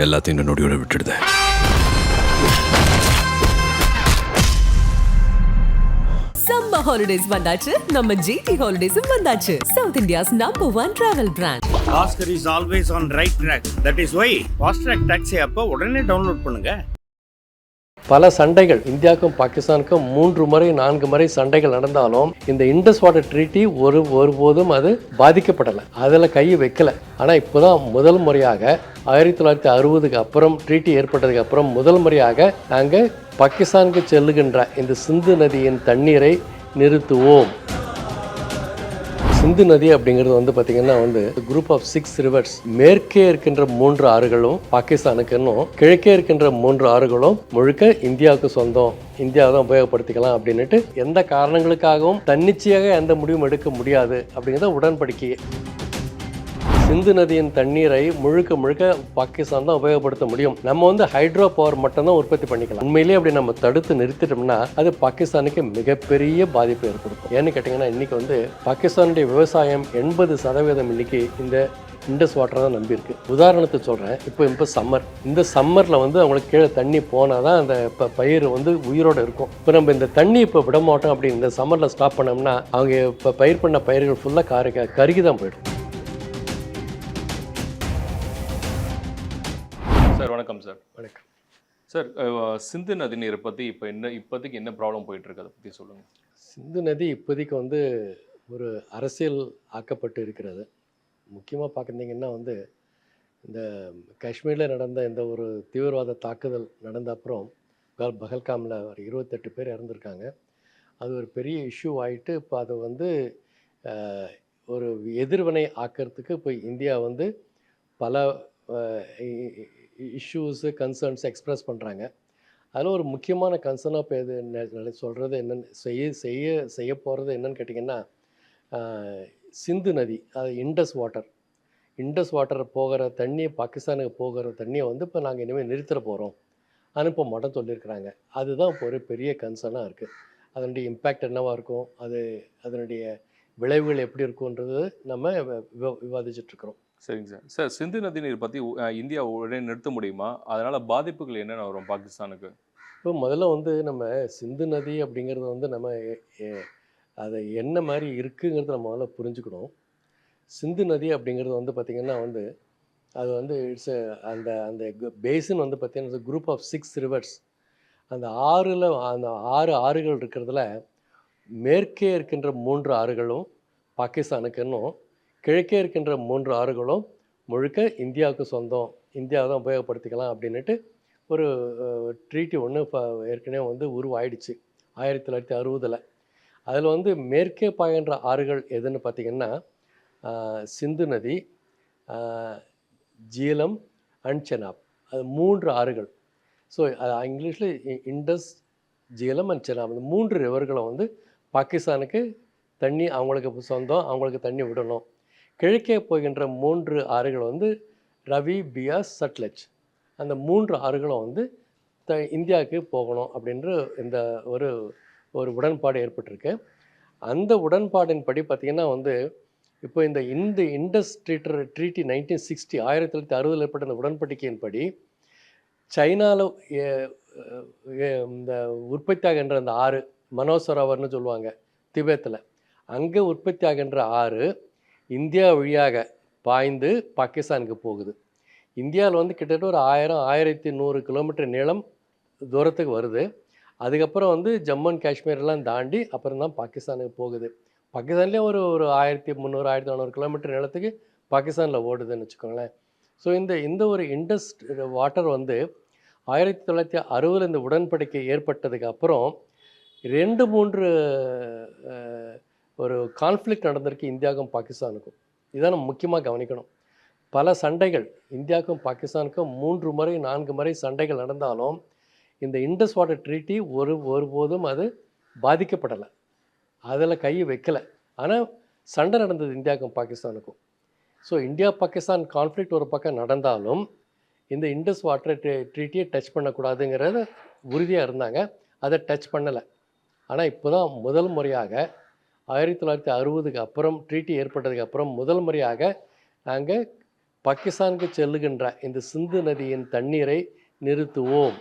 எல்லாத்தையும் இந்த நொடியோட விட்டுடுது. Summer holidays வந்தாச்சு. நம்ம ஜிடி ஹாலிடேஸும் வந்தாச்சு. South India's number one travel brand Oscar is always on right track. That is why Fast Track Taxi அப்போ உடனே டவுன்லோட் பண்ணுங்க. பல சண்டைகள் இந்தியாவுக்கும் பாகிஸ்தானுக்கும் மூன்று முறை நான்கு முறை சண்டைகள் நடந்தாலும் இந்த இண்டஸ் வாட்டர் ட்ரீட்டி ஒரு ஒருபோதும் அது பாதிக்கப்படலை. அதில் கை வைக்கல. ஆனால் இப்போதான் முதல் முறையாக ஆயிரத்தி தொள்ளாயிரத்தி அறுபதுக்கு அப்புறம் ட்ரீட்டி ஏற்பட்டதுக்கு அப்புறம் முதல் முறையாக நாங்கள் பாகிஸ்தானுக்கு செல்லுகின்ற இந்த சிந்து நதியின் தண்ணீரை நிறுத்துவோம். சிந்து நதி அப்படிங்கிறது வந்து பார்த்திங்கன்னா வந்து குரூப் ஆஃப் சிக்ஸ் ரிவர்ஸ் மேற்கே இருக்கின்ற மூன்று ஆறுகளும் பாகிஸ்தானுக்குன்னும் கிழக்கே இருக்கின்ற மூன்று ஆறுகளும் முழுக்க இந்தியாவுக்கு சொந்தம். இந்தியாவை தான் உபயோகப்படுத்திக்கலாம் அப்படின்னுட்டு எந்த காரணங்களுக்காகவும் தன்னிச்சையாக எந்த முடிவும் எடுக்க முடியாது அப்படிங்கிறத உடன்படிக்கையை. சிந்து நதியின் தண்ணீரை முழுக்க முழுக்க பாகிஸ்தான் தான் உபயோகப்படுத்த முடியும். நம்ம வந்து ஹைட்ரோ பவர் மட்டும்தான் உற்பத்தி பண்ணிக்கலாம். உண்மையிலேயே அப்படி நம்ம தடுத்து நிறுத்திட்டோம்னா அது பாகிஸ்தானுக்கு மிகப்பெரிய பாதிப்பு ஏற்படுத்தும். ஏன்னு கேட்டிங்கன்னா இன்னைக்கு வந்து பாகிஸ்தானுடைய விவசாயம் எண்பது சதவீதம் இன்னைக்கு இந்த இண்டஸ் வாட்டரை தான் நம்பியிருக்கு உதாரணத்துக்கு சொல்கிறேன் இப்போ இப்போ சம்மர். இந்த சம்மரில் வந்து அவங்களுக்கு கீழே தண்ணி போனால் தான் அந்த இப்போ பயிர் வந்து உயிரோடு இருக்கும். இப்போ நம்ம இந்த தண்ணி இப்போ விட மாட்டோம் அப்படி இந்த சம்மரில் ஸ்டாப் பண்ணோம்னா அவங்க இப்போ பயிர் பண்ண பயிர்கள் ஃபுல்லாக கருகி கருகி தான் போயிடும். சார் வணக்கம் சார். வணக்கம். சார் சிந்து நதி நீரை பற்றி இப்போ என்ன இப்போதைக்கு என்ன ப்ராப்ளம் போயிட்டு இருக்கு? அதை பற்றி சொல்லுங்கள் சிந்து நதி இப்போதைக்கு வந்து ஒரு அரசியல் ஆக்கப்பட்டு இருக்கிறது. முக்கியமாக பார்க்குறீங்கன்னா வந்து இந்த காஷ்மீரில் நடந்த இந்த ஒரு தீவிரவாத தாக்குதல் நடந்த அப்புறம் பகல் பகல்காமில் ஒரு இருபத்தெட்டு பேர் இறந்துருக்காங்க. அது ஒரு பெரிய இஷ்யூ ஆயிட்டு இப்போ அதை வந்து ஒரு எதிர்வினை ஆக்கிறதுக்கு இப்போ இந்தியா வந்து பல இஷ்யூஸு கன்சர்ன்ஸ் எக்ஸ்ப்ரெஸ் பண்ணுறாங்க அதில் ஒரு முக்கியமான கன்சர்னாக இப்போ இது சொல்கிறது என்னென்னு செய்ய செய்ய செய்ய போகிறது என்னன்னு கேட்டிங்கன்னா சிந்து நதி அது இண்டஸ் வாட்டர் இண்டஸ் வாட்டர் போகிற தண்ணியை பாகிஸ்தானுக்கு போகிற தண்ணியை வந்து இப்போ நாங்கள் இனிமேல் நிறுத்திட போகிறோம் அனுப்ப மாட்டோம் சொல்லியிருக்கிறாங்க. அதுதான் இப்போ ஒரு பெரிய கன்சர்னாக இருக்குது அதனுடைய இம்பேக்ட் என்னவாக இருக்கும்? அது அதனுடைய விளைவுகள் எப்படி இருக்குன்றது நம்ம விவ- விவ- விவாதிச்சுட்ருக்குறோம் சரிங்க சார். சார் சிந்து நதி நீர் பற்றி இந்தியா உடனே நிறுத்த முடியுமா? அதனால் பாதிப்புகள் என்னென்ன வரும் பாகிஸ்தானுக்கு? இப்போ முதல்ல வந்து நம்ம சிந்து நதி அப்படிங்கிறது வந்து நம்ம அதை அது என்ன மாதிரி இருக்குங்கிறத நம்ம முதல்ல புரிஞ்சுக்கணும். சிந்து நதி அப்படிங்கிறது வந்து பார்த்திங்கன்னா வந்து அது வந்து இட்ஸ் அந்த அந்த பேசின் வந்து பார்த்திங்கன்னா குரூப் ஆஃப் சிக்ஸ் ரிவர்ஸ் அந்த ஆறில் அந்த ஆறு ஆறுகள் இருக்கிறதுல மேற்கே இருக்கின்ற மூன்று ஆறுகளும் பாகிஸ்தானுக்குன்னும் கிழக்கே இருக்கின்ற மூன்று ஆறுகளும் முழுக்க இந்தியாவுக்கு சொந்தம். இந்தியாவை தான் உபயோகப்படுத்திக்கலாம் அப்படின்னுட்டு ஒரு ட்ரீட்டி ஒன்று இப்போ ஏற்கனவே வந்து உருவாயிடுச்சு. ஆயிரத்தி தொள்ளாயிரத்தி அறுபதில். அதில் வந்து மேற்கே பாய்கின்ற ஆறுகள் எதுன்னு பார்த்திங்கன்னா சிந்து நதி ஜீலம் அண்ட் செனாப் அது மூன்று ஆறுகள். ஸோ இங்கிலீஷில் இண்டஸ் ஜீலம் அண்ட் செனாப் இந்த மூன்று ரிவர்களும் வந்து பாகிஸ்தானுக்கு தண்ணி அவங்களுக்கு சொந்தம் அவங்களுக்கு தண்ணி விடணும். கிழக்கே போகின்ற மூன்று ஆறுகள் வந்து ரவி பியாஸ் சட்லஜ். அந்த மூன்று ஆறுகளும் வந்து த இந்தியாவுக்கு போகணும் அப்படின்ற இந்த ஒரு ஒரு உடன்பாடு ஏற்பட்டிருக்கு. அந்த உடன்பாடின் படி பார்த்திங்கன்னா வந்து இப்போ இந்த இந்த Indus treater treaty nineteen sixty ஆயிரத்தி தொள்ளாயிரத்தி அறுபதில் ஏற்பட்ட இந்த உடன்படிக்கையின்படி சைனாவில் இந்த உற்பத்தி ஆகின்ற அந்த ஆறு மனோசரோவர்னு சொல்லுவாங்க திபேத்தில். அங்கே உற்பத்தி ஆகின்ற ஆறு இந்தியா வழியாக பாய்ந்து பாகிஸ்தானுக்கு போகுது. இந்தியாவில் வந்து கிட்டத்தட்ட ஒரு ஆயிரம் ஆயிரத்தி நூறு கிலோமீட்டர் நீளம் தூரத்துக்கு வருது. அதுக்கப்புறம் வந்து ஜம்மு அண்ட் காஷ்மீர்லாம் தாண்டி அப்புறம் தான் பாகிஸ்தானுக்கு போகுது. பாகிஸ்தான்லேயே ஒரு ஒரு ஆயிரத்தி முந்நூறு ஆயிரத்தி நானூறு கிலோமீட்டர் நிலத்துக்கு பாகிஸ்தானில் ஓடுதுன்னு வச்சுக்கோங்களேன். ஸோ இந்த இந்த ஒரு இண்டஸ் வாட்டர் வந்து ஆயிரத்தி தொள்ளாயிரத்தி அறுபதில் இந்த உடன்படிக்கை ஏற்பட்டதுக்கு அப்புறம் ரெண்டு மூன்று ஒரு கான்ஃப்ளிக்ட் நடந்திருக்கு இந்தியாவுக்கும் பாகிஸ்தானுக்கும். இதை நம்ம முக்கியமாக கவனிக்கணும். பல சண்டைகள் இந்தியாவுக்கும் பாகிஸ்தானுக்கும் மூன்று முறை நான்கு முறை சண்டைகள் நடந்தாலும் இந்த இண்டஸ் வாட்டர் ட்ரீட்டி ஒரு ஒருபோதும் அது பாதிக்கப்படலை. அதில் கை வைக்கலை. ஆனால் சண்டை நடந்தது இந்தியாவுக்கும் பாகிஸ்தானுக்கும். ஸோ இந்தியா பாகிஸ்தான் கான்ஃப்ளிக்ட் ஒரு பக்கம் நடந்தாலும் இந்த இண்டஸ் வாட்டர் ட்ரீட்டியை டச் பண்ணக்கூடாதுங்கிறத உறுதியாக இருந்தாங்க. அதை டச் பண்ணலை. ஆனால் இப்போ தான் முதல் முறையாக ஆயிரத்தி தொள்ளாயிரத்தி அறுபதுக்கு அப்புறம் ட்ரீட்டி ஏற்பட்டதுக்கு அப்புறம் முதல் முறையாக நாங்கள் பாகிஸ்தானுக்கு செல்லுகின்ற இந்த சிந்து நதியின் தண்ணீரை நிறுத்துவோம்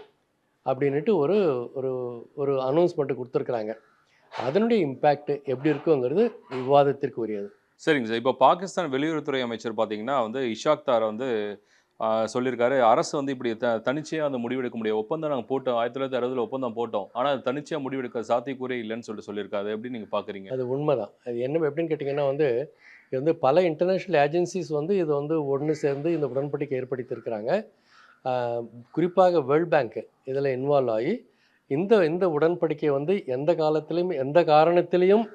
அப்படின்ட்டு ஒரு ஒரு ஒரு அனௌன்ஸ்மெண்ட்டு கொடுத்துருக்குறாங்க. அதனுடைய இம்பேக்ட் எப்படி இருக்குங்கிறது விவாதத்திற்கு உரியது சரிங்க சார். இப்போ பாகிஸ்தான் வெளியுறவுத்துறை அமைச்சர் பார்த்தீங்கன்னா வந்து இஷாக்தார் வந்து சொல்லியிருக்காரு. அரசு வந்து இப்படி த தனிச்சையாக அந்த முடிவெடுக்க முடியாது. ஒப்பந்தம் நாங்கள் போட்டோம். ஆயிரத்தி தொள்ளாயிரத்தி அறுபதில் ஒப்பந்தம் போட்டோம். ஆனால் அது தனிச்சையாக முடிவெடுக்க சாத்தியக்கூறே இல்லைன்னு சொல்லிட்டு சொல்லியிருக்காரு. எப்படி நீங்கள் பார்க்குறீங்க அது உண்மைதான். அது என்ன எப்படின்னு கேட்டிங்கன்னா வந்து இது வந்து பல இன்டர்நேஷ்னல் ஏஜென்சிஸ் வந்து இது வந்து ஒன்று சேர்ந்து இந்த உடன்படிக்கை ஏற்படுத்தியிருக்கிறாங்க. குறிப்பாக வேர்ல்ட் பேங்க் இதில் இன்வால்வ் ஆகி இந்த இந்த உடன்படிக்கை வந்து எந்த காலத்திலையும் எந்த காரணத்திலையும்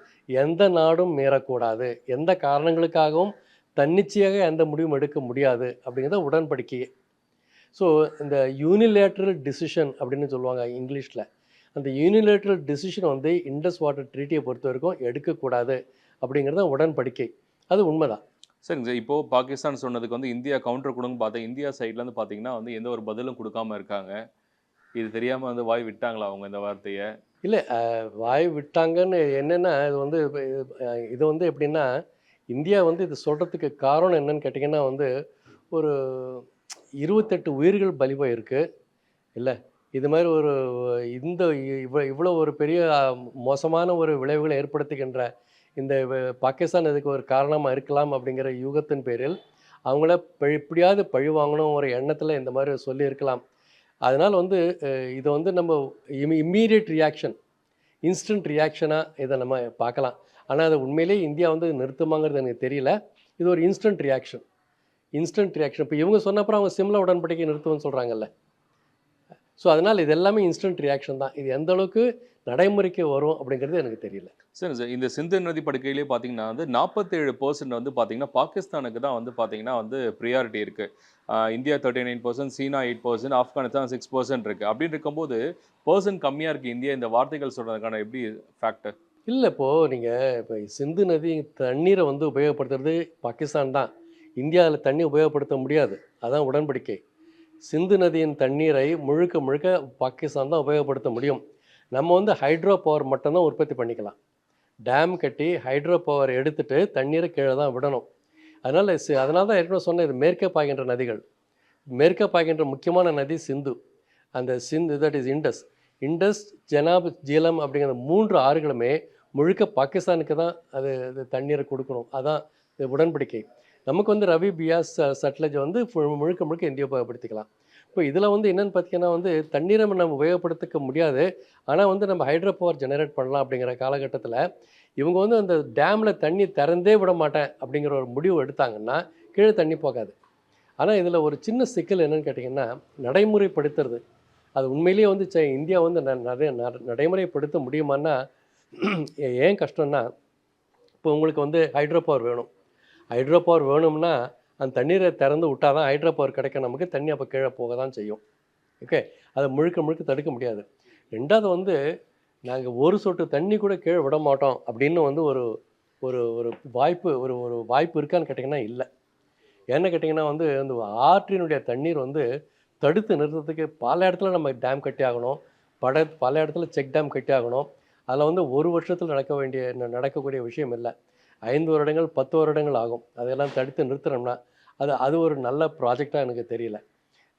எந்த நாடும் மீறக்கூடாது. எந்த காரணங்களுக்காகவும் தன்னிச்சையாக எந்த முடிவும் எடுக்க முடியாது அப்படிங்கிறத உடன்படிக்கையே. ஸோ இந்த யூனிலேட்ரல் டிசிஷன் அப்படின்னு சொல்லுவாங்க இங்கிலீஷில். அந்த யூனிலேட்ரல் டிசிஷன் வந்து இண்டஸ் வாட்டர் ட்ரீட்டியை பொறுத்த வரைக்கும் எடுக்கக்கூடாது அப்படிங்கிறது உடன்படிக்கை. அது உண்மைதான். சரிங்க சார். இப்போ பாகிஸ்தான் சொன்னதுக்கு வந்து இந்தியா கவுண்டர் கொடுங்க பார்த்தா இந்தியா சைட்ல இருந்து பார்த்தீங்கன்னா வந்து எந்த ஒரு பதிலும் கொடுக்காம இருக்காங்க. இது தெரியாம வந்து வாய் விட்டாங்களா அவங்க இந்த வார்த்தையை? இல்லை வாய் விட்டாங்கன்னு என்னென்னா இது வந்து இது வந்து எப்படின்னா இந்தியா வந்து இது சொல்கிறதுக்கு காரணம் என்னன்னு கேட்டிங்கன்னா வந்து ஒரு இருபத்தெட்டு உயிர்கள் பலிவாக இருக்குது இல்லை இது மாதிரி ஒரு இந்த இவ்வளோ இவ்வளோ ஒரு பெரிய மோசமான ஒரு விளைவுகளை ஏற்படுத்துகின்ற இந்த பாகிஸ்தான் இதுக்கு ஒரு காரணமாக இருக்கலாம் அப்படிங்கிற யூகத்தின் பேரில் அவங்கள பழி எப்படியாவது பழி வாங்கணும் ஒரு எண்ணத்தில் இந்த மாதிரி சொல்லியிருக்கலாம். அதனால் வந்து இதை வந்து நம்ம இம் இம்மீடியட் ரியாக்ஷன் இன்ஸ்டன்ட் ரியாக்ஷனாக இதை நம்ம பார்க்கலாம். ஆனால் அது உண்மையிலேயே இந்தியா வந்து நிறுத்துமாங்கிறது எனக்கு தெரியல. இது ஒரு இன்ஸ்டன்ட் ரியாக்ஷன் இன்ஸ்டன்ட் ரியாக்ஷன் இப்போ இவங்க சொன்னப்புறம் அவங்க சிம்லா உடன்படிக்கை நிறுத்துவோன்னு சொல்கிறாங்கல்ல ஸோ அதனால் இது எல்லாமே இன்ஸ்டன்ட் ரியாக்ஷன் தான். இது எந்த அளவுக்கு நடைமுறைக்கு வரும் அப்படிங்கிறது எனக்கு தெரியல. சரி சார். இந்த சிந்து நதி படுக்கையிலே பார்த்தீங்கன்னா வந்து நாற்பத்தேழு பர்சன்ட் வந்து பார்த்தீங்கன்னா பாகிஸ்தானுக்கு தான் வந்து பார்த்தீங்கன்னா வந்து ப்ரியாரிட்டி இருக்குது இந்தியா தேர்ட்டி நைன் பர்சன்ட் சீனா eight percent Afghanistan six percent இருக்குது அப்படின்னு இருக்கும்போது பர்சன்ட் கம்மியாக இருக்குது இந்தியா. இந்த வார்த்தைகள் சொல்கிறதுக்கான எப்படி ஃபேக்டர் இல்லை இப்போது நீங்கள் இப்போ சிந்து நதி தண்ணீரை வந்து உபயோகப்படுத்துறது பாகிஸ்தான் தான். இந்தியாவில் தண்ணி உபயோகப்படுத்த முடியாது. அதான் உடன்படிக்கை. சிந்து நதியின் தண்ணீரை முழுக்க முழுக்க பாகிஸ்தான் தான் உபயோகப்படுத்த முடியும். நம்ம வந்து ஹைட்ரோ பவர் மட்டும்தான் உற்பத்தி பண்ணிக்கலாம். டேம் கட்டி ஹைட்ரோ பவர் எடுத்துகிட்டு தண்ணீரை கீழே தான் விடணும். அதனால் அதனால தான் ஏற்கனவே சொன்னேன் இது மேற்கே பாய்கின்ற நதிகள். மேற்கே பாய்கின்ற முக்கியமான நதி சிந்து. அந்த Sindhu that is Indus Indus Chenab Jhelum அப்படிங்கிற மூன்று ஆறுகளுமே முழுக்க பாகிஸ்தானுக்கு தான் அது அது தண்ணீரை கொடுக்கணும். அதான் இது உடன்படிக்கை. நமக்கு வந்து ரவி பியாஸ் சட்லஜை சட்லஜ் வந்து முழுக்க முழுக்க இந்தியா உபயோகப்படுத்திக்கலாம் இப்போ இதில் வந்து என்னென்னு பார்த்தீங்கன்னா வந்து தண்ணீரை நம்ம உபயோகப்படுத்திக்க முடியாது. ஆனால் வந்து நம்ம ஹைட்ரோ பவர் ஜெனரேட் பண்ணலாம் அப்படிங்கிற காலகட்டத்தில் இவங்க வந்து அந்த டேமில் தண்ணி திறந்தே விட மாட்டேன் அப்படிங்கிற ஒரு முடிவு எடுத்தாங்கன்னா கீழே தண்ணி போகாது. ஆனால் இதில் ஒரு சின்ன சிக்கல் என்னென்னு கேட்டிங்கன்னா நடைமுறைப்படுத்துறது. அது உண்மையிலேயே வந்து சே- இந்தியா வந்து ந- நிறைய நடைமுறைப்படுத்த முடியுமான்னா ஏன் கஷ்டம்னா இப்போ உங்களுக்கு வந்து ஹைட்ரோ பவர் வேணும். ஹைட்ரோ பவர் வேணும்னா அந்த தண்ணீரை திறந்து விட்டால் தான் ஹைட்ரோ பவர் கிடைக்க நமக்கு தண்ணி அப்போ கீழே போக தான் செய்யும். ஓகே அதை முழுக்க முழுக்க தடுக்க முடியாது. ரெண்டாவது வந்து நாங்கள் ஒரு சொட்டு தண்ணி கூட கீழே விட மாட்டோம் அப்படின்னு வந்து ஒரு ஒரு ஒரு வாய்ப்பு ஒரு ஒரு வாய்ப்பு இருக்கான்னு கேட்டிங்கன்னா இல்லை. ஏன்னு கேட்டிங்கன்னா வந்து அந்த ஆற்றினுடைய தண்ணீர் வந்து தடுத்து நிறுத்தத்துக்கு பல இடத்துல நம்ம டேம் கட்டி ஆகணும். பட பல இடத்துல செக் டேம் கட்டி ஆகணும். அதில் வந்து ஒரு வருஷத்தில் நடக்க வேண்டிய நடக்கக்கூடிய விஷயம் இல்லை. ஐந்து வருடங்கள் பத்து வருடங்கள் ஆகும். அதெல்லாம் தடுத்து நிறுத்துறோம்னா அது அது ஒரு நல்ல ப்ராஜெக்டாக எனக்கு தெரியல.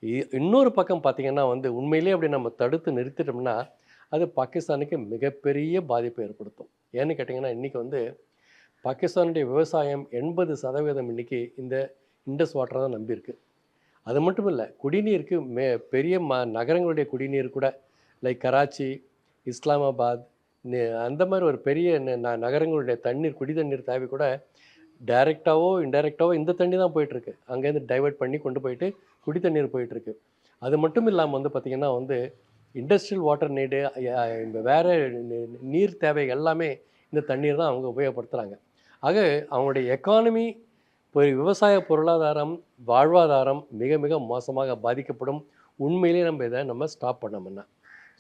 இ- இன்னொரு பக்கம் பார்த்தீங்கன்னா வந்து உண்மையிலேயே அப்படி நம்ம தடுத்து நிறுத்திட்டோம்னா அது பாகிஸ்தானுக்கு மிகப்பெரிய பாதிப்பை ஏற்படுத்தும். ஏன்னு கேட்டிங்கன்னா இன்றைக்கி வந்து பாகிஸ்தானுடைய விவசாயம் எண்பது சதவீதம் இன்றைக்கி இந்த இண்டஸ் வாட்டரை தான் நம்பியிருக்கு. அது மட்டும் இல்லை குடிநீருக்கு மே பெரிய ம நகரங்களுடைய குடிநீர் கூட லைக் கராச்சி இஸ்லாமாபாத் அந்த மாதிரி ஒரு பெரிய ந- ந- நகரங்களுடைய தண்ணீர் குடி தண்ணீர் தேவை கூட டைரெக்டாவோ இன்டைரக்டாவோ இந்த தண்ணி தான் போயிட்டுருக்கு. அங்கேருந்து டைவர்ட் பண்ணி கொண்டு போயிட்டு குடி தண்ணீர் போயிட்டுருக்கு. அது மட்டும் இல்லாமல் வந்து பார்த்திங்கன்னா வந்து இண்டஸ்ட்ரியல் வாட்டர் நீடு இந்த வேறு நீர் தேவை எல்லாமே இந்த தண்ணீர் தான் அவங்க உபயோகப்படுத்துகிறாங்க ஆக அவங்களுடைய எக்கானமி ஒரு விவசாய பொருளாதாரம் வாழ்வாதாரம் மிக மிக மோசமாக பாதிக்கப்படும் உண்மையிலேயே நம்ம இதை நம்ம ஸ்டாப் பண்ணோம்னா.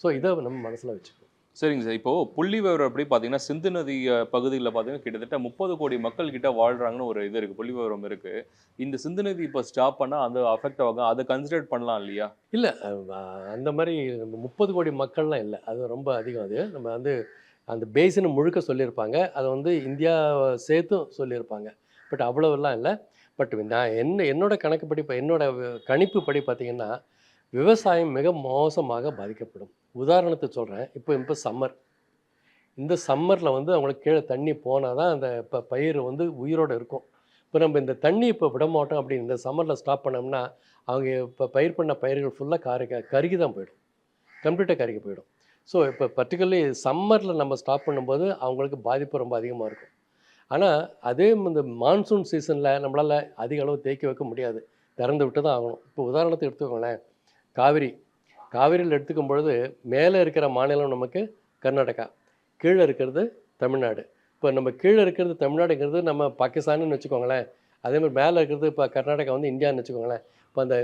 ஸோ இதை நம்ம மனசில் வச்சுக்கணும். சரிங்க சார். இப்போ புள்ளி விவரம் எப்படி பார்த்தீங்கன்னா சிந்து நதி பகுதியில் பார்த்தீங்கன்னா கிட்டத்தட்ட முப்பது கோடி மக்கள் கிட்ட வாழ்றாங்கன்னு ஒரு இது இருக்கு. புள்ளி விவரம் இருக்கு. இந்த சிந்து நதி இப்போ ஸ்டாப் பண்ணால் அது அஃபெக்ட் ஆகும் அதை கன்சிடர் பண்ணலாம் இல்லையா? இல்லை அந்த மாதிரி முப்பது கோடி மக்கள்லாம் இல்லை. அது ரொம்ப அதிகம் அது. நம்ம வந்து அந்த பேசினை முழுக்க சொல்லியிருப்பாங்க. அதை வந்து இந்தியா சேர்த்தும் சொல்லியிருப்பாங்க. பட் அவ்வளோவெல்லாம் இல்லை. பட் நான் என்ன என்னோடய கணக்குப்படி இப்போ என்னோடய கணிப்புப்படி பார்த்தீங்கன்னா விவசாயம் மிக மோசமாக பாதிக்கப்படும். உதாரணத்துக்கு சொல்கிறேன் இப்போ இப்போ சம்மர் இந்த சம்மரில் வந்து அவங்களுக்கு கீழே தண்ணி போனால் தான் அந்த இப்போ பயிர் வந்து உயிரோடு இருக்கும். இப்போ நம்ம இந்த தண்ணி இப்போ விட மாட்டோம் அப்படின்னு இந்த சம்மரில் ஸ்டாப் பண்ணோம்னா அவங்க இப்போ பயிர் பண்ண பயிர்கள் ஃபுல்லாக கரு கருகி தான் போயிடும். கம்ப்ளீட்டாக கருகி போயிடும். ஸோ இப்போ பர்டிகுலர்லி சம்மரில் நம்ம ஸ்டாப் பண்ணும்போது அவங்களுக்கு பாதிப்பு ரொம்ப அதிகமாக இருக்கும். ஆனால் அதே இந்த மான்சூன் சீசனில் நம்மளால் அதிக அளவு தேக்கி வைக்க முடியாது. திறந்து விட்டு தான் ஆகணும். இப்போ உதாரணத்துக்கு எடுத்துக்கோங்களேன். காவிரி. காவிரியில் எடுத்துக்கும் பொழுது மேலே இருக்கிற மாநிலம் நமக்கு கர்நாடகா கீழே இருக்கிறது தமிழ்நாடு. இப்போ நம்ம கீழே இருக்கிறது தமிழ்நாடுங்கிறது நம்ம பாகிஸ்தான்னு வச்சுக்கோங்களேன். அதே மாதிரி மேலே இருக்கிறது இப்போ கர்நாடகா வந்து இந்தியான்னு வச்சுக்கோங்களேன். இப்போ அந்த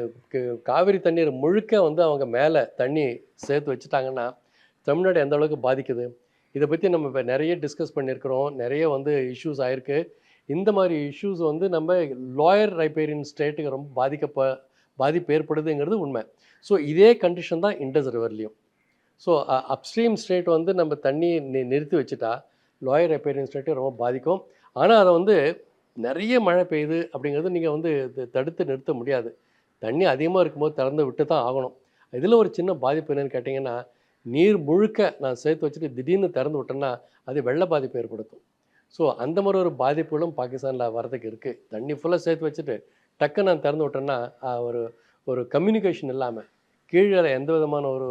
காவிரி தண்ணீர் முழுக்க வந்து அவங்க மேலே தண்ணி சேர்த்து வச்சுட்டாங்கன்னா தமிழ்நாடு எந்த அளவுக்கு பாதிக்குது? இதை பற்றி நம்ம இப்போ நிறைய டிஸ்கஸ் பண்ணியிருக்கிறோம். நிறைய வந்து இஷ்யூஸ் ஆயிருக்கு. இந்த மாதிரி இஷ்யூஸ் வந்து நம்ம லோயர் ரைப்பேரியன் ஸ்டேட்டுக்கு ரொம்ப பாதிக்கப்ப பாதிப்பு ஏற்படுதுங்கிறது உண்மை. ஸோ இதே கண்டிஷன் தான் இண்டஸ் ரிவர்லேயும் ஸோ அப்ஸ்ட்ரீம் ஸ்டேட் வந்து நம்ம தண்ணி நி நிறுத்தி வச்சுட்டா லோயர் ரெப்பேரிங் ஸ்டேட்டு ரொம்ப பாதிக்கும். ஆனால் அதை வந்து நிறைய மழை பெய்யுது அப்படிங்கிறது நீங்கள் வந்து தடுத்து நிறுத்த முடியாது. தண்ணி அதிகமாக இருக்கும்போது திறந்து விட்டு தான் ஆகணும். இதில் ஒரு சின்ன பாதிப்பு என்னன்னு கேட்டிங்கன்னா நீர் முழுக்க நான் சேர்த்து வச்சுட்டு திடீர்னு திறந்து விட்டேன்னா அது வெள்ள பாதிப்பு ஏற்படுத்தும். ஸோ அந்த மாதிரி ஒரு பாதிப்புகளும் பாகிஸ்தானில் வரதுக்கு இருக்குது தண்ணி ஃபுல்லாக சேர்த்து வச்சுட்டு டக்குன்னு நான் திறந்து விட்டேன்னா ஒரு ஒரு கம்யூனிகேஷன் இல்லாமல் கீழே எந்த விதமான ஒரு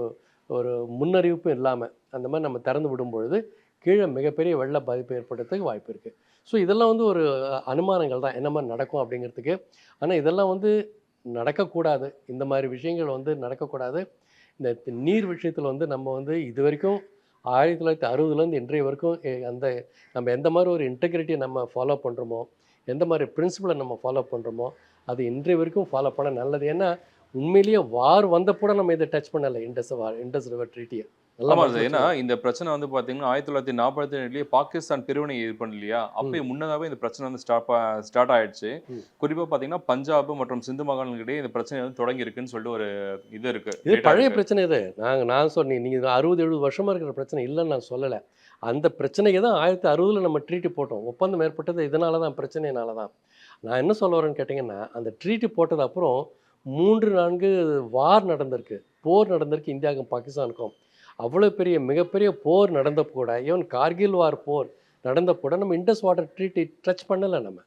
ஒரு முன்னறிவிப்பும் இல்லாமல் அந்த மாதிரி நம்ம திறந்து விடும் பொழுது கீழே மிகப்பெரிய வெள்ள பாதிப்பு ஏற்படுறதுக்கு வாய்ப்பு இருக்குது ஸோ இதெல்லாம் வந்து ஒரு அனுமானங்கள் தான் என்ன மாதிரி நடக்கும் அப்படிங்கிறதுக்கு. ஆனால் இதெல்லாம் வந்து நடக்கக்கூடாது. இந்த மாதிரி விஷயங்கள் வந்து நடக்கக்கூடாது. இந்த நீர் விஷயத்தில் வந்து நம்ம வந்து இது வரைக்கும் ஆயிரத்தி தொள்ளாயிரத்தி அறுபதுலேருந்து இன்றைய வரைக்கும் அந்த நம்ம எந்த மாதிரி ஒரு இன்டெகிரிட்டியை நம்ம ஃபாலோ பண்ணுறோமோ எந்த மாதிரி பிரின்சிபலை நம்ம ஃபாலோ பண்ணுறோமோ அது இன்றைய வரைக்கும் ஃபாலோ பண்ண நல்லது. ஏன்னா உண்மையிலேயே வார் வந்தப்போ நம்ம இதை டச் பண்ணலை இண்டஸ் வார் இண்டஸ் ரிவர் ட்ரீட்டியை நல்லா ஆமா மனசுல அது ஏன்னா. இந்த பிரச்சனை வந்து பாத்தீங்கன்னா ஆயிரத்தி தொள்ளாயிரத்தி நாற்பத்தி ரெண்டுலயே பாகிஸ்தான் பிரிவினை இது பண்ணல இல்லையா அப்பயே முன்னதாவே இந்த பிரச்சனை வந்து ஸ்டார்ட் ஸ்டார்ட் ஆயிடுச்சு. ம். குறிப்பா பாத்தீங்கன்னா பஞ்சாப் மற்றும் சிந்து மாகாணங்களிடையே இந்த பிரச்சனை வந்து தொடங்கி இருக்குன்னு சொல்லிட்டு ஒரு இது இருக்கு இது பழைய. பிரச்சனை இது. நாங்கள் நான் சொன்னேன் நீங்கள் அறுபது எழுபது வருஷமாக இருக்கிற பிரச்சனை இல்லைன்னு நான் சொல்லலை. அந்த பிரச்சனைக்கு தான் ஆயிரத்தி அறுபதில் நம்ம ட்ரீட்டி போட்டோம். ஒப்பந்தம் ஏற்பட்டது இதனால தான் பிரச்சனையினால தான் நான் என்ன சொல்ல வரேன்னு கேட்டிங்கன்னா அந்த ட்ரீட்டி போட்டது அப்புறம் மூன்று நான்கு வார் நடந்திருக்கு. போர் நடந்திருக்கு இந்தியாவுக்கும் பாகிஸ்தானுக்கும். அவ்வளோ பெரிய மிகப்பெரிய போர் நடந்தப்போ கூட ஈவன் கார்கில் வார் போர் நடந்தப்போ கூட நம்ம இண்டஸ் வாட்டர் ட்ரீட்டி டச் பண்ணலை நம்ம.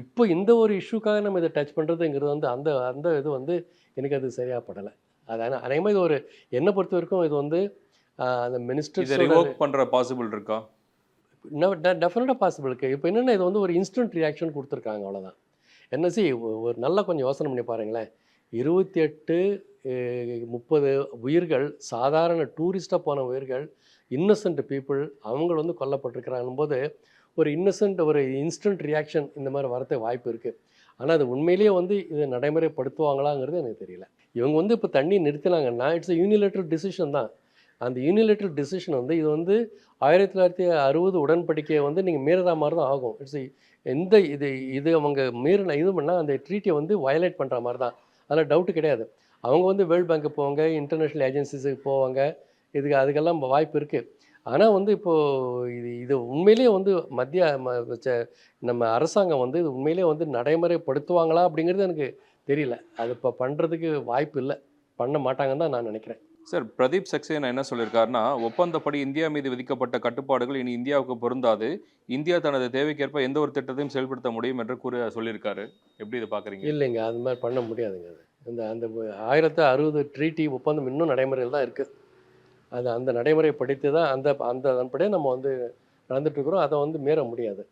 இப்போ இந்த ஒரு இஷ்யூக்காக நம்ம இதை டச் பண்ணுறதுங்கிறது வந்து அந்த அந்த இது வந்து எனக்கு அது சரியாக படலை. அது அநேகமாக இது ஒரு என்னை பொறுத்த வரைக்கும் இது வந்து அந்த மினிஸ்டர் ரிவோக் பண்ற பாசிபிள் இருக்கா? டெஃபினட்டாக பாசிபிள் இருக்குது இப்போ என்னென்னா இது வந்து ஒரு இன்ஸ்டன்ட் ரியாக்ஷன் கொடுத்துருக்காங்க அவ்வளோதான் என்எஸ்சி ஒரு நல்லா கொஞ்சம் யோசனை பண்ணி பாருங்களேன். இருபத்தி எட்டு முப்பது உயிர்கள் சாதாரண டூரிஸ்ட்டாக போன உயிர்கள் இன்னசென்ட் பீப்புள் அவங்க வந்து கொல்லப்பட்டிருக்கிறாங்க போது ஒரு இன்னசென்ட் ஒரு இன்ஸ்டன்ட் ரியாக்ஷன் இந்த மாதிரி வரதுக்கு வாய்ப்பு இருக்குது ஆனால் அது உண்மையிலேயே வந்து இதை நடைமுறைப்படுத்துவாங்களாங்கிறது எனக்கு தெரியல. இவங்க வந்து இப்போ தண்ணி நிறுத்தினாங்கன்னா இட்ஸ் யூனிலேட்டர் டிசிஷன் தான். அந்த யூனிலேட்டர் டிசிஷன் வந்து இது வந்து ஆயிரத்தி தொள்ளாயிரத்தி அறுபது உடன்படிக்கையை வந்து நீங்கள் மீறதா மாதிரி தான் ஆகும் இட்ஸ் எந்த இது இது அவங்க மீறின இது பண்ணால் அந்த ட்ரீட்டியை வந்து வயலேட் பண்ணுற மாதிரி தான் அதில் டவுட்டு கிடையாது. அவங்க வந்து வேர்ல்ட் பேங்க்கு போவாங்க இன்டர்நேஷ்னல் ஏஜென்சிஸுக்கு போவாங்க. இதுக்கு அதுக்கெல்லாம் வாய்ப்பு இருக்குது ஆனால் வந்து இப்போது இது இது உண்மையிலேயே வந்து மத்திய ம- நம்ம அரசாங்கம் வந்து இது உண்மையிலேயே வந்து நடைமுறைப்படுத்துவாங்களா அப்படிங்கிறது எனக்கு தெரியல. அது இப்போ பண்ணுறதுக்கு வாய்ப்பு இல்லை. பண்ண மாட்டாங்கன்னு தான் நான் நினைக்கிறேன். சார் பிரதீப் சக்சேனா என்ன சொல்லியிருக்காருன்னா ஒப்பந்தப்படி இந்தியா மீது விதிக்கப்பட்ட கட்டுப்பாடுகள் இனி இந்தியாவுக்கு பொருந்தாது. இந்தியா தனது தேவைக்கேற்ப எந்த ஒரு திட்டத்தையும் செயல்படுத்த முடியும் என்று கூற சொல்லியிருக்காரு எப்படி இதை பார்க்குறீங்க இல்லைங்க அது மாதிரி பண்ண முடியாதுங்க அது. இந்த அந்த ஆயிரத்து அறுபது ட்ரீட்டி ஒப்பந்தம் இன்னும் நடைமுறையில் தான் இருக்குது அது அந்த நடைமுறை படித்து தான் அந்த அந்த அதன்படியே நம்ம வந்து நடந்துட்டு இருக்கிறோம். அதை வந்து மீற முடியாது.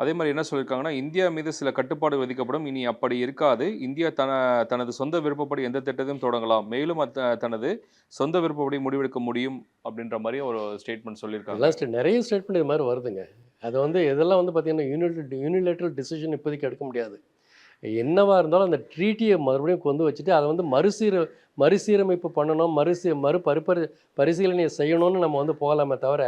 அதே மாதிரி என்ன சொல்லியிருக்காங்கன்னா இந்தியா மீது சில கட்டுப்பாடு விதிக்கப்படும். இனி அப்படி இருக்காது. இந்தியா தன தனது சொந்த விருப்பப்படி எந்த திட்டத்தையும் தொடங்கலாம். மேலும் அத்த தனது சொந்த விருப்பப்படி முடிவெடுக்க முடியும் அப்படின்ற மாதிரி ஒரு ஸ்டேட்மெண்ட் சொல்லியிருக்காங்க. லாஸ்ட் நிறைய ஸ்டேட்மெண்ட் இது மாதிரி வருதுங்க. அது வந்து இதெல்லாம் வந்து பார்த்தீங்கன்னா யூனிட் யூனிலேட்டரல் டிசிஷன் இப்போதைக்கு எடுக்க முடியாது. என்னவாக இருந்தாலும் அந்த ட்ரீட்டியை மறுபடியும் கொண்டு வச்சுட்டு அதை வந்து மறுசீர மறுசீரமைப்பு பண்ணணும் மறுசீ மறு பரிப்பரி பரிசீலனையை செய்யணும்னு நம்ம வந்து போகலாமே தவிர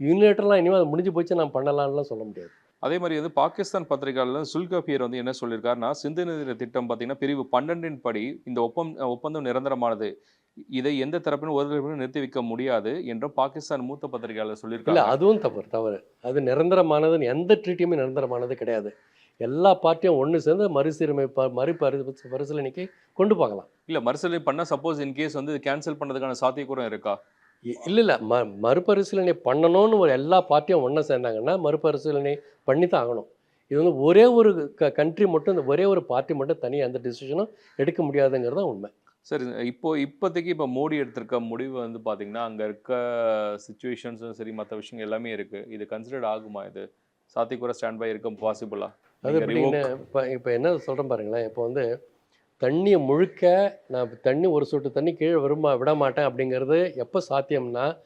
யூனிலேட்டர்லாம் இனிமேல் அது முடிஞ்சு போச்சு நான் பண்ணலான்லாம் சொல்ல முடியாது. அதே மாதிரி வந்து பாகிஸ்தான் பத்திரிகையாளர் சுல்கபியர் வந்து என்ன சொல்லியிருக்காருன்னா சிந்து நதி திட்டம் பார்த்தீங்கன்னா பிரிவு பன்னெண்டின் படி இந்த ஒப்பம் ஒப்பந்தம் நிரந்தரமானது. இதை எந்த தரப்பிலும் ஒரு தரப்பிலும் நிறுத்தி வைக்க முடியாது என்றும் பாகிஸ்தான் மூத்த பத்திரிகையாளர் இல்லை சொல்லியிருக்காங்க அதுவும் தவறு தவறு. அது நிரந்தரமானதுன்னு எந்த ட்ரீட்டியுமே நிரந்தரமானது கிடையாது. எல்லா பார்ட்டியும் ஒன்று சேர்ந்து மறுசீரமை ப மறுபரி பரிசீலனைக்கு கொண்டு போகலாம். இல்ல மறுசீலனை பண்ணா சப்போஸ் இன் கேஸ் வந்து கேன்சல் பண்ணதுக்கான சாத்தியக்கூறம் இருக்கா? இல்லை இல்லை ம மறுபரிசீலனை பண்ணணும்னு ஒரு எல்லா பார்ட்டியும் ஒன்றா சேர்ந்தாங்கன்னா மறுபரிசீலனை பண்ணி தான் ஆகணும். இது வந்து ஒரே ஒரு க கண்ட்ரி மட்டும் இந்த ஒரே ஒரு பார்ட்டி மட்டும் தனியாக எந்த டிசிஷனும் எடுக்க முடியாதுங்கிறது தான் உண்மை. சரி இப்போ இப்போதைக்கு இப்போ மோடி எடுத்திருக்க முடிவு வந்து பாத்தீங்கன்னா அங்க இருக்க சுச்சுவேஷன்ஸும் சரி மற்ற விஷயங்கள் எல்லாமே இருக்கு. இது கன்சிடர்ட் ஆகுமா இது? சாத்தியக்கூற ஸ்டாண்ட் பை இருக்க பாசிபிளா அது இப்போ இப்போ என்ன சொல்கிறேன் பாருங்களேன். இப்போ வந்து தண்ணியை முழுக்க நான் தண்ணி ஒரு சொட்டு தண்ணி கீழே வருமா விட மாட்டேன் அப்படிங்கிறது எப்போ சாத்தியம்னா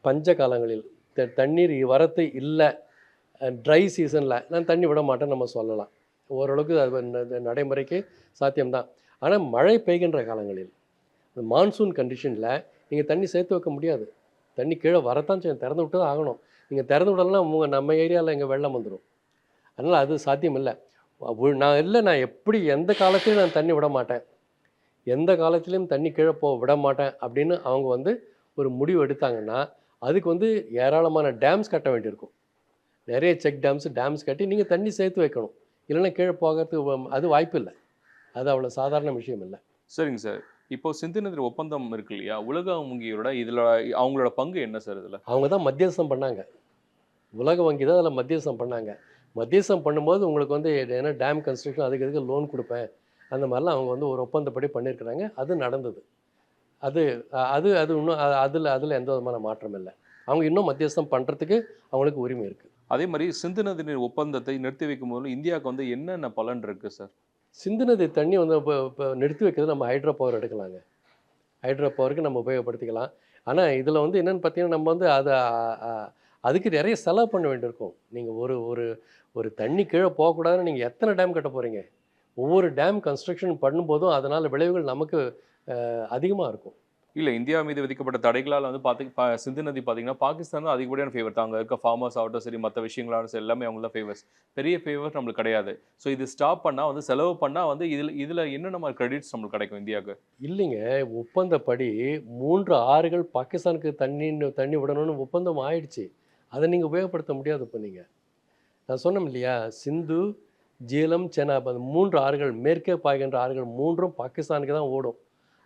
பஞ்ச காலங்களில். த- தண்ணீர் வரத்து இல்லை. ட்ரை சீசனில் நான் தண்ணி விட மாட்டேன்னு நம்ம சொல்லலாம். ஓரளவுக்கு அது ந- நடைமுறைக்கு சாத்தியம்தான். ஆனால் மழை பெய்கின்ற காலங்களில் மான்சூன் கண்டிஷனில் நீங்கள் தண்ணி சேர்த்து வைக்க முடியாது. தண்ணி கீழே வரத்தான் செய்யும். திறந்து விட்டு தான் ஆகணும். நீங்கள் திறந்து விடலாம் நம்ம ஏரியாவில் இங்கே வெள்ளம் வந்துடும் அதனால் அது சாத்தியம் இல்லை நான் இல்லை நான் எப்படி எந்த காலத்திலையும் நான் தண்ணி விட மாட்டேன். எந்த காலத்திலையும் தண்ணி கீழே போக விட மாட்டேன் அப்படின்னு அவங்க வந்து ஒரு முடிவு எடுத்தாங்கன்னா அதுக்கு வந்து ஏராளமான டேம்ஸ் கட்ட வேண்டியிருக்கும். நிறைய செக் டேம்ஸ் டேம்ஸ் கட்டி நீங்கள் தண்ணி சேர்த்து வைக்கணும். இல்லைன்னா கீழே போகிறதுக்கு அது வாய்ப்பு இல்லை. அது அவ்வளோ சாதாரண விஷயம் இல்லை. சரிங்க சார். இப்போ சிந்து நதி ஒப்பந்தம் இருக்கு இல்லையா? உலக வங்கியோட இதுல அவங்களோட பங்கு என்ன சார் இதுல? அவங்க தான் மத்தியஸ்தம் பண்ணாங்க. உலக வங்கி தான் அதில் மத்தியஸ்தம் பண்ணாங்க. மத்தியஸ்தம் பண்ணும்போது உங்களுக்கு வந்து என்ன டேம் கன்ஸ்ட்ரக்ஷன் அதுக்கு இதுக்கு லோன் கொடுப்பேன்? அந்த மாதிரிலாம் அவங்க வந்து ஒரு ஒப்பந்தப்படி பண்ணியிருக்கிறாங்க. அது நடந்தது. அது அது அது இன்னும் அதில் அதில் எந்த விதமான மாற்றம் இல்லை. அவங்க இன்னும் மத்தியஸ்தம் பண்ணுறதுக்கு அவங்களுக்கு உரிமை இருக்குது அதே மாதிரி சிந்து நதி நீர் ஒப்பந்தத்தை நிறுத்தி வைக்கும் போது இந்தியாவுக்கு வந்து என்னென்ன பலன் இருக்கு சார்? சிந்து நதி தண்ணி வந்து இப்போ இப்போ நிறுத்தி வைக்கிறது நம்ம ஹைட்ரோ பவர் எடுக்கலாங்க. ஹைட்ரோ பவருக்கு நம்ம உபயோகப்படுத்திக்கலாம். ஆனால் இதில் வந்து என்னென்னு பார்த்தீங்கன்னா நம்ம வந்து அதை அதுக்கு நிறைய செலவு பண்ண வேண்டியிருக்கும். நீங்கள் ஒரு ஒரு ஒரு தண்ணி கீழே போகக்கூடாதுன்னு நீங்கள் எத்தனை டேம் கட்ட போகிறீங்க ஒவ்வொரு டேம் கன்ஸ்ட்ரக்ஷன் பண்ணும்போதும் அதனால் விளைவுகள் நமக்கு அதிகமாக இருக்கும். இல்ல இந்தியா மீது விதிக்கப்பட்ட தடைகளால் வந்து பாத்தி பா- சிந்து நதி பாத்தீங்கன்னா பாகிஸ்தான் தான் அதிகப்படியான ஃபேவர் தாங்க இருக்க ஃபார்மர்ஸ் ஆகட்டும் சரி மற்ற விஷயங்களாலும் சரி எல்லாமே அவங்க தான் ஃபேவர்ஸ் பெரிய ஃபேவர் நம்மளுக்கு கிடையாது. ஸோ இது ஸ்டாப் பண்ணா வந்து செலவு பண்ணா வந்து இதுல இதுல என்னென்ன மாதிரி கிரெடிட்ஸ் நம்மளுக்கு கிடைக்கும் இந்தியாவுக்கு? இல்லைங்க. ஒப்பந்தப்படி மூன்று ஆறுகள் பாகிஸ்தானுக்கு தண்ணி தண்ணி விடணும்னு ஒப்பந்தம் ஆயிடுச்சு. அதை நீங்கள் உபயோகப்படுத்த முடியாது இப்போ நீங்கள் நான் சொன்னோம் இல்லையா? சிந்து ஜீலம் செனாப் அந்த மூன்று ஆறுகள் மேற்கே பாய்கின்ற ஆறுகள் மூன்றும் பாகிஸ்தானுக்கு தான் ஓடும்.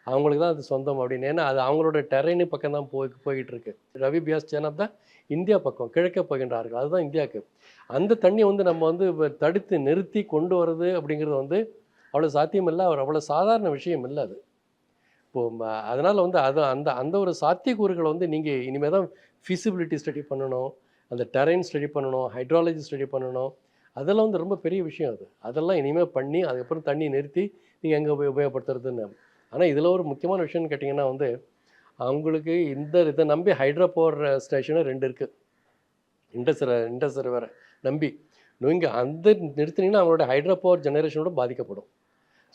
அவங்களுக்கு தான் அது சொந்தம் அப்படின்னு. ஏன்னா அது அவங்களோட டெரைனு பக்கம் தான் போய் போய்கிட்டு இருக்கு ரவி பியாஸ் சேனாப் தான் இந்தியா பக்கம் கிழக்கே போகின்ற ஆறுகள். அதுதான் இந்தியாவுக்கு. அந்த தண்ணியை வந்து நம்ம வந்து தடுத்து நிறுத்தி கொண்டு வர்றது அப்படிங்கிறது வந்து அவ்வளோ சாத்தியம் இல்லை. அவர் அவ்வளோ சாதாரண விஷயம் இல்லை அது. இப்போ அதனால் வந்து அது அந்த அந்த ஒரு சாத்தியக்கூறுகளை வந்து நீங்கள் இனிமேல் தான் ஃபிசிபிலிட்டி ஸ்டடி பண்ணணும் அந்த டெரைன் ஸ்டடி பண்ணணும் ஹைட்ராலஜி ஸ்டடி பண்ணணும். அதெல்லாம் வந்து ரொம்ப பெரிய விஷயம் அது. அதெல்லாம் இனிமேல் பண்ணி அதுக்கப்புறம் தண்ணி நிறுத்தி நீங்கள் எங்கே உபயோ உபயோகப்படுத்துறதுன்னு. ஆனால் இதில் ஒரு முக்கியமான விஷயம்னு கேட்டிங்கன்னா வந்து அவங்களுக்கு இந்த இதை நம்பி ஹைட்ரோ பவர் ஸ்டேஷனும் ரெண்டு இருக்குது இண்டஸ்ட்ரி இண்டஸ்ட்ரி வேறு நம்பி. நீங்கள் அந்த நிறுத்தினீங்கன்னா அவங்களோட ஹைட்ரோ பவர் ஜெனரேஷனோட பாதிக்கப்படும்.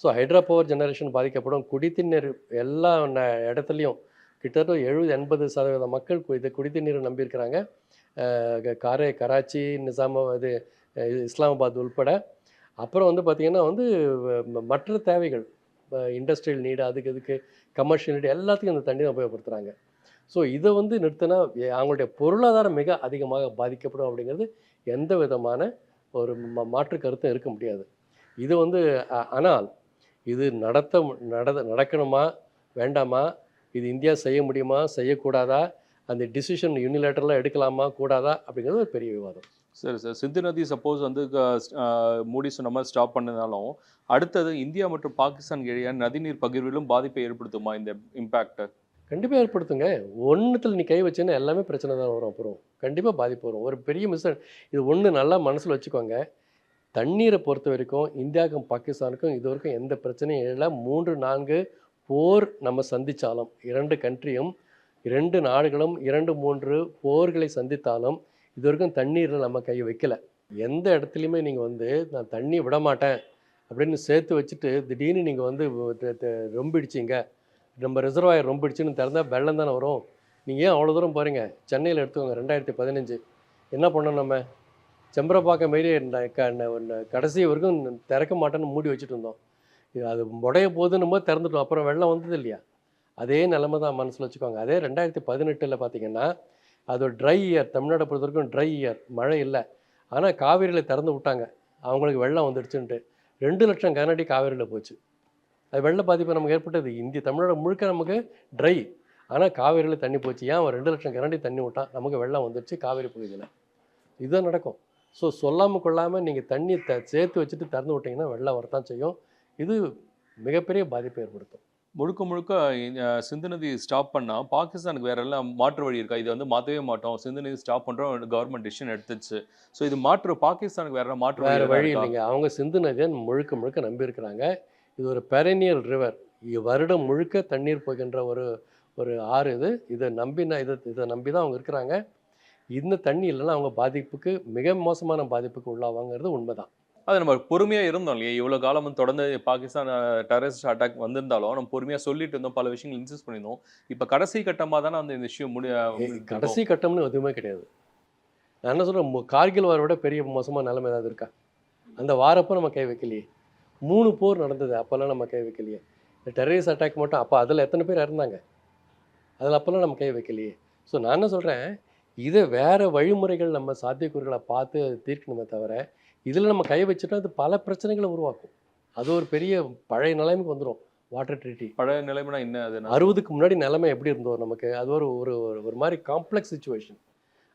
ஸோ ஹைட்ரோ பவர் ஜெனரேஷன் பாதிக்கப்படும். குடித்தண்ணீர் எல்லா ந- இடத்துலையும் கிட்டத்தட்ட எழுபது எண்பது சதவீத மக்கள் இது இது நீரை நம்பியிருக்கிறாங்க. க- காரே கராச்சி நிசாமா இது இஸ்லாமாபாத் உள்பட. அப்புறம் வந்து பார்த்திங்கன்னா வந்து மற்ற தேவைகள் இண்டஸ்ட்ரியல் நீடு அதுக்கு இதுக்கு கமர்ஷியல் நீடு எல்லாத்துக்கும் இந்த தண்ணி தான் உபயோகப்படுத்துகிறாங்க ஸோ இதை வந்து நிறுத்தினா அவங்களுடைய பொருளாதாரம் மிக அதிகமாக பாதிக்கப்படும் அப்படிங்கிறது எந்த விதமான ஒரு மாற்று கருத்தும் இருக்க முடியாது. இது வந்து ஆனால் இது நடத்த நட நடக்கணுமா? வேண்டாமா? இது இந்தியா செய்ய முடியுமா? செய்யக்கூடாதா? அந்த டிசிஷன் யூனிலேட்டரலாக எடுக்கலாமா? கூடாதா? அப்படிங்கிறது ஒரு பெரிய விவாதம். சரி சார். சிந்து நதி சப்போஸ் வந்து மூடி சொன்ன மாதிரி ஸ்டாப் பண்ணதாலும் அடுத்தது இந்தியா மற்றும் பாகிஸ்தான் இடையே நதிநீர் பகிர்விலும் பாதிப்பை ஏற்படுத்துமா இந்த இம்பாக்ட் கண்டிப்பாக ஏற்படுத்துங்க. ஒன்றுத்தில் நீ கை வச்சேன்னா எல்லாமே பிரச்சனை தான் வரும் அப்புறம். கண்டிப்பாக பாதிப்பு வரும். ஒரு பெரிய மிஸ் இது ஒன்று நல்லா மனசில் வச்சுக்கோங்க. தண்ணீரை பொறுத்த வரைக்கும் இந்தியாவுக்கும் பாகிஸ்தானுக்கும் இது வரைக்கும் எந்த பிரச்சனையும் இல்லை. மூன்று நான்கு போர் நம்ம சந்தித்தாலும் இரண்டு கண்ட்ரியும் இரண்டு நாடுகளும் இரண்டு மூன்று போர்களை சந்தித்தாலும் இது வரைக்கும் தண்ணீரில் நம்ம கை வைக்கல. எந்த இடத்துலையுமே நீங்கள் வந்து நான் தண்ணி விட மாட்டேன் அப்படின்னு சேர்த்து வச்சுட்டு திடீர்னு நீங்கள் வந்து ரொம்பிடிச்சிங்க. நம்ம ரிசர்வாயர் ரொம்பிடிச்சுன்னு திறந்தால் வெள்ளம் தானே வரும். நீங்கள் ஏன் அவ்வளோ தூரம் போகிறீங்க சென்னையில் எடுத்துக்கோங்க ரெண்டாயிரத்தி பதினஞ்சு. என்ன பண்ணோம் நம்ம? செம்பரப்பாக்கம் மாரி கடைசி வரைக்கும் திறக்க மாட்டேன்னு மூடி வச்சுட்டு இருந்தோம். அது முடைய போதுன்னும் திறந்துட்டோம். அப்புறம் வெள்ளம் வந்தது இல்லையா? அதே நிலமை தான் மனசில் வச்சுக்கோங்க. அதே ரெண்டாயிரத்தி பதினெட்டில் பார்த்தீங்கன்னா அது ஒரு ட்ரை இயர் தமிழ்நாடை பொறுத்த வரைக்கும் ட்ரை இயர் மழை இல்லை. ஆனால் காவிரியில் திறந்து விட்டாங்க. அவங்களுக்கு வெள்ளம் வந்துடுச்சுன்ட்டு. ரெண்டு லட்சம் கனடி காவேரியில் போச்சு. அது வெள்ள பாதிப்பு நமக்கு ஏற்பட்டது. இந்திய தமிழ்நாடு முழுக்க நமக்கு ட்ரை ஆனால் காவேரியில் தண்ணி போச்சு. ஏன் அவன் ரெண்டு லட்சம் கரண்டி தண்ணி விட்டான்? நமக்கு வெள்ளம் வந்துடுச்சு காவேரி பகுதியில். இதுதான் நடக்கும். ஸோ சொல்லாமல் கொள்ளாமல் நீங்கள் தண்ணி த சேர்த்து வச்சுட்டு திறந்து விட்டிங்கன்னா வெள்ளம் வரத்தான் செய்யும். இது மிகப்பெரிய பாதிப்பை ஏற்படுத்தும். முழுக்க முழுக்க சிந்து நதி ஸ்டாப் பண்ணா பாகிஸ்தானுக்கு வேற எல்லாம் மாற்று வழி இருக்கா? இதை வந்து மாற்றவே மாட்டோம். சிந்து நதி ஸ்டாப் பண்றோம். கவர்மெண்ட் டிசிஷன் எடுத்துச்சு. ஸோ இது மாற்று பாகிஸ்தானுக்கு வேற மாற்று வேறு வழி? இல்லைங்க. அவங்க சிந்து நதியை முழுக்க முழுக்க நம்பியிருக்கிறாங்க. இது ஒரு பெரனியல் ரிவர் வருடம் முழுக்க தண்ணீர் போகின்ற ஒரு ஒரு ஆறு இது. இதை நம்பினா இதை இதை நம்பி தான் அவங்க இருக்கிறாங்க. இந்த தண்ணி இல்லைன்னா அவங்க பாதிப்புக்கு மிக மோசமான பாதிப்புக்கு உள்ளாவாங்கிறது உண்மைதான். அது நம்ம பொறுமையா இருந்தோம் இல்லையா? இவ்வளவு காலம் தொடர்ந்து பாகிஸ்தான் டெரரிஸ்ட் அட்டாக் வந்திருந்தாலும் நம்ம பொறுமையா சொல்லிட்டு இருந்தோம் பல விஷயங்கள் இன்சிஸ்ட் பண்ணியிருந்தோம். இப்ப கடைசி கட்டமா தானே அந்த இந்த விஷயம் முடி கடைசி கட்டம்னு எதுவுமே கிடையாது. நான் என்ன சொல்கிறேன் கார்கில் வாரை விட பெரிய மோசமான நிலைமை ஏதாவது இருக்கா? அந்த வாரப்போ நம்ம கை வைக்கலையே. மூணு போர் நடந்தது அப்போல்லாம் நம்ம கை வைக்கலையே. இந்த டெரரிஸ்ட் அட்டாக் மட்டும் அப்போ அதில் எத்தனை பேர் இறந்தாங்க? அதில் அப்போல்லாம் நம்ம கை வைக்கலையே. ஸோ நான் என்ன சொல்கிறேன் இதை வேறு வழிமுறைகள் நம்ம சாத்தியக்கூறுகளை பார்த்து தீர்க்கணுமே தவிர இதில் நம்ம கை வச்சுட்டா அது பல பிரச்சனைகளை உருவாக்கும். அது ஒரு பெரிய பழைய நிலைமைக்கு வந்துடும் வாட்டர் ட்ரீட்டி பழைய நிலைமைனா என்ன? அது அறுபதுக்கு முன்னாடி நிலைமை எப்படி இருந்தோ நமக்கு அது ஒரு ஒரு ஒரு- ஒரு மாதிரி காம்ப்ளெக்ஸ் சுச்சுவேஷன்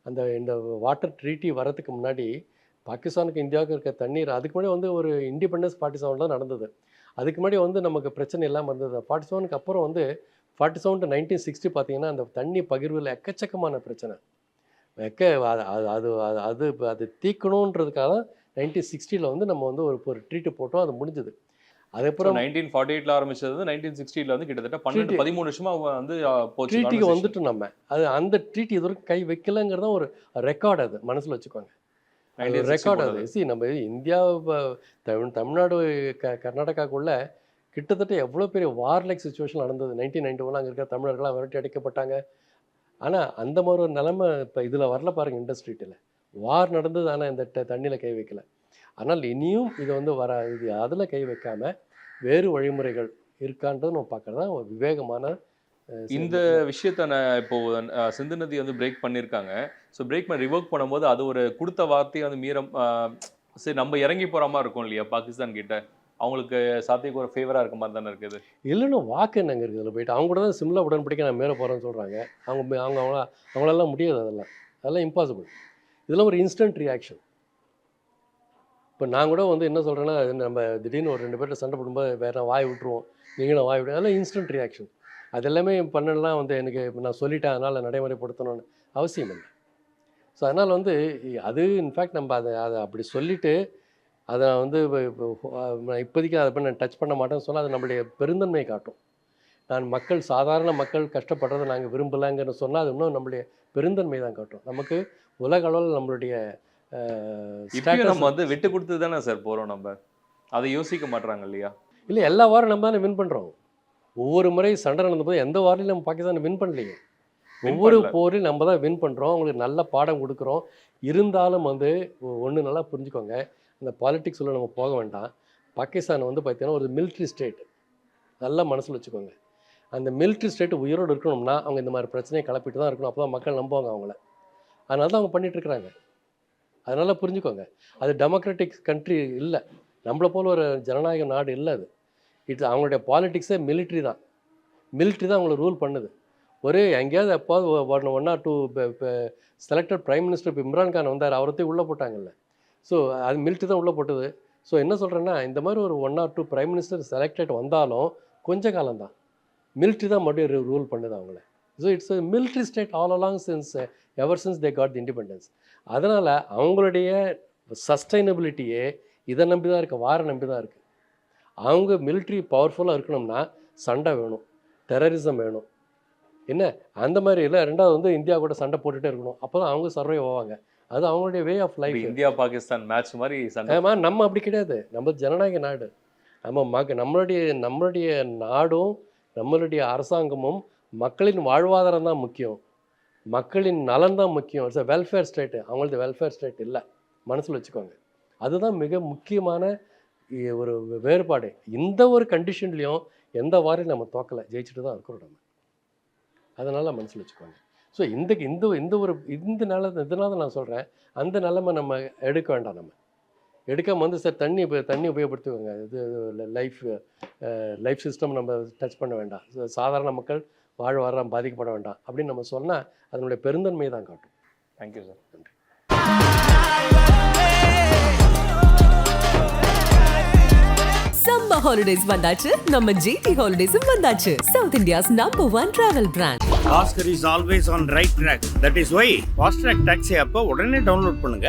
அந்த இந்த வாட்டர் ட்ரீட்டி வரதுக்கு முன்னாடி பாகிஸ்தானுக்கு இந்தியாவுக்கு இருக்க தண்ணீர் அதுக்கு முன்னாடி வந்து ஒரு இண்டிபெண்டன்ஸ் ஃபார்ட்டி செவன் தான் நடந்தது. அதுக்கு முன்னாடி வந்து நமக்கு பிரச்சனை இல்லாமல் இருந்தது. ஃபார்ட்டி செவனுக்கு அப்புறம் வந்து forty seven to nineteen sixty பார்த்தீங்கன்னா அந்த தண்ணி பகிர்வில் எக்கச்சக்கமான பிரச்சனை. எக்க அது அது அது அது தீக்கணுன்றதுக்காக நைன்டீன் சிக்ஸ்டியில் வந்து நம்ம வந்து ஒரு ஒரு ட்ரீட்டு போட்டோம் அது முடிஞ்சது அதுக்கப்புறம் நைன்டீன் ஃபார்ட்டி எயிட்ல ஆரம்பிச்சது நைன்டீன் சிக்ஸ்டில வந்து கிட்டத்தட்ட பன்னெண்டு. பதிமூணு வருஷமா வந்து ட்ரீட்டிக்கு. வந்துட்டு நம்ம அது அந்த ட்ரீட்டி இது வரைக்கும் கை வைக்கலங்கிறது ஒரு ரெக்கார்ட் அது மனசில் வச்சுக்கோங்க 1960 ரெக்கார்ட் அது. சி நம்ம இந்தியா தமிழ் தமிழ்நாடு க கர்நாடகாக்குள்ள கிட்டத்தட்ட எவ்வளோ பெரிய வார்லைக் சுச்சுவேஷன் நடந்தது நைன்டீன் நைன்டி ஒன் அங்கே இருக்கிற தமிழர்கள்லாம் விரட்டி அடிக்கப்பட்டாங்க ஆனால் அந்த மாதிரி ஒரு நிலைமை இப்போ இதில் வரல பாருங்க இண்டஸ்ட்ரீட்டில் வார் நடந்தது ஆனால் இந்த தண்ணியில் கை வைக்கல. ஆனால் இனியும் இது வந்து வர இது அதில் கை வைக்காம வேறு வழிமுறைகள் இருக்கான்றது நம்ம பார்க்கறது தான் ஒரு விவேகமான இந்த விஷயத்த நான் இப்போ சிந்து நதி வந்து பிரேக் பண்ணியிருக்காங்க ஸோ பிரேக் பண்ணி ரிவோக் பண்ணும்போது அது ஒரு கொடுத்த வார்த்தையை வந்து மீறம் சரி நம்ம இறங்கி போற மாதிரி இருக்கும் இல்லையா பாகிஸ்தான் கிட்ட? அவங்களுக்கு சாத்தியக்கு ஒரு ஃபேவரா இருக்க மாதிரி தானே இருக்குது? இல்லைன்னா வாக்கு என்னங்க இருக்குது? இதில் போயிட்டு அவங்க கூட தான் சிம்லா உடன்படிக்கை நான் மேலே போகிறேன்னு சொல்கிறாங்க அவங்க அவங்க அவங்கள அவங்களால முடியாது அதெல்லாம். அதெல்லாம் இம்பாசிபிள் இதெல்லாம் ஒரு இன்ஸ்டன்ட் ரியாக்ஷன் இப்போ நான் கூட வந்து என்ன சொல்கிறேன்னா நம்ம திடீர்னு ஒரு ரெண்டு பேர்கிட்ட சண்டை போடும்போது வேற வாய் விட்டுருவோம். நீங்களும் வாய் விட்டு அதெல்லாம் இன்ஸ்டன்ட் ரியாக்ஷன் அது எல்லாமே பண்ணலாம் வந்து எனக்கு நான் சொல்லிட்டேன் அதனால் நடைமுறைப்படுத்தணும்னு அவசியம் இல்லை. ஸோ அதனால் வந்து அது இன்ஃபேக்ட் நம்ம அதை அதை அப்படி சொல்லிவிட்டு அதை வந்து இப்போ, இப்போதைக்கு அதை நான் டச் பண்ண மாட்டேன்னு சொன்னால் அது நம்மளுடைய பெருந்தன்மையை காட்டும். நான் மக்கள் சாதாரண மக்கள் கஷ்டப்படுறதை நாங்கள் விரும்பலைங்கன்னு சொன்னால் அது இன்னும் நம்மளுடைய பெருந்தன்மை தான் காட்டும். நமக்கு உலக அளவில் நம்மளுடைய இப்பயும் நம்ம வந்து விட்டு கொடுத்து தானே சார் போறோம் நம்ம? அதை யோசிக்க மாட்றாங்க இல்லையா? இல்லை எல்லா வாரம் நம்ம தானே வின் பண்ணுறோம் ஒவ்வொரு முறை சண்டை நடந்தபோது எந்த வாரிலையும் நம்ம பாகிஸ்தான் வின் பண்ணலையே. ஒவ்வொரு. போரில் நம்ம தான் வின் பண்ணுறோம் அவங்களுக்கு நல்ல பாடம் கொடுக்குறோம். இருந்தாலும் வந்து ஒன்று நல்லா புரிஞ்சுக்கோங்க. இந்த பாலிடிக்ஸ் உள்ள நம்ம போக வேண்டாம். பாகிஸ்தான் வந்து பார்த்தீங்கன்னா ஒரு military ஸ்டேட் நல்லா மனசில் வச்சுக்கோங்க. அந்த military ஸ்டேட் உயிரோடு இருக்கணும்னா அவங்க இந்த மாதிரி பிரச்சனையை கிளப்பிட்டு தான் இருக்கணும். அப்போ தான் மக்கள் நம்புவாங்க அவங்கள. அதனால தான் அவங்க பண்ணிகிட்ருக்குறாங்க அதனால் அதனால புரிஞ்சுக்கோங்க. அது டெமோக்ராட்டிக் கண்ட்ரி இல்லை. நம்மளை போல ஒரு ஜனநாயக நாடு இல்லை அது. இட்ஸ் அவங்களுடைய பாலிட்டிக்ஸே மிலிட்ரி தான். மிலிட்ரி தான் அவங்கள ரூல் பண்ணுது. ஒரு எங்கேயாவது எப்போது one one or two selected prime minister இப்போ இம்ரான்கான் வந்தார் அவரத்தையும் உள்ளே போட்டாங்கல்ல. ஸோ அது மிலிட்ரி தான் உள்ளே போட்டது. ஸோ என்ன சொல்கிறேன்னா இந்த மாதிரி ஒரு one or two prime minister selected வந்தாலும் கொஞ்ச காலம் தான் தான் மறுபடியும் ரூல் பண்ணுது அவங்கள. So it's military state all along since ever since they got the independence. அதனால் அவங்களுடைய சஸ்டைனபிலிட்டியே இதை நம்பி தான் இருக்குது வார நம்பி தான் இருக்குது அவங்க military பவர்ஃபுல்லாக இருக்கணும்னா சண்டை வேணும் டெரரிசம் வேணும். என்ன? அந்த மாதிரி இல்லை ரெண்டாவது வந்து இந்தியா கூட சண்டை போட்டுகிட்டே இருக்கணும். அப்போ தான் அவங்க சர்வை ஆவாங்க. அது அவங்களுடைய way of life India Pakistan match மாதிரி சண்டை. நம்ம அப்படி கிடையாது. நம்ம ஜனநாயக நாடு. நம்ம மக நம்மளுடைய நம்மளுடைய நாடும் நம்மளுடைய அரசாங்கமும் மக்களின் வாழ்வாதாரம் தான் முக்கியம். மக்களின் நலன் தான் முக்கியம். இட்ஸ் வெல்ஃபேர் ஸ்டேட்டு அவங்களது வெல்ஃபேர் ஸ்டேட் இல்லை. மனசில் வச்சுக்கோங்க. அதுதான் மிக முக்கியமான ஒரு வேறுபாடு. இந்த ஒரு கண்டிஷன்லேயும் எந்த வாரையும் நம்ம தோக்கலை. ஜெயிச்சுட்டு தான் இருக்கிறோம் நம்ம. அதனால் மனசில் வச்சுக்கோங்க. ஸோ இந்த இந்த இந்த ஒரு இந்த நில இதனால நான் சொல்கிறேன் அந்த நிலமை நம்ம எடுக்க வேண்டாம் நம்ம. எடுக்காமல் வந்து சார் தண்ணி தண்ணி உபயோகப்படுத்துவாங்க இது லைஃப் லைஃப் சிஸ்டம் நம்ம டச் பண்ண வேண்டாம். சாதாரண மக்கள் வாழ்வாதாரம் பாதிக்கப்பட வேண்டாம். அப்படின்னு நம்ம சொன்னால் அதனுடைய பெருந்தன்மையை தான் காட்டும். தேங்க்யூ சார் நன்றி. சம்மர் ஹாலிடேஸ் வந்தாச்சு. நம்ம ஜிடி ஹாலிடேஸும் வந்தாச்சு. South India's number one travel brand Oscar is always on right track. That is why Fast Track Taxi app உடனே டவுன்லோட் பண்ணுங்க.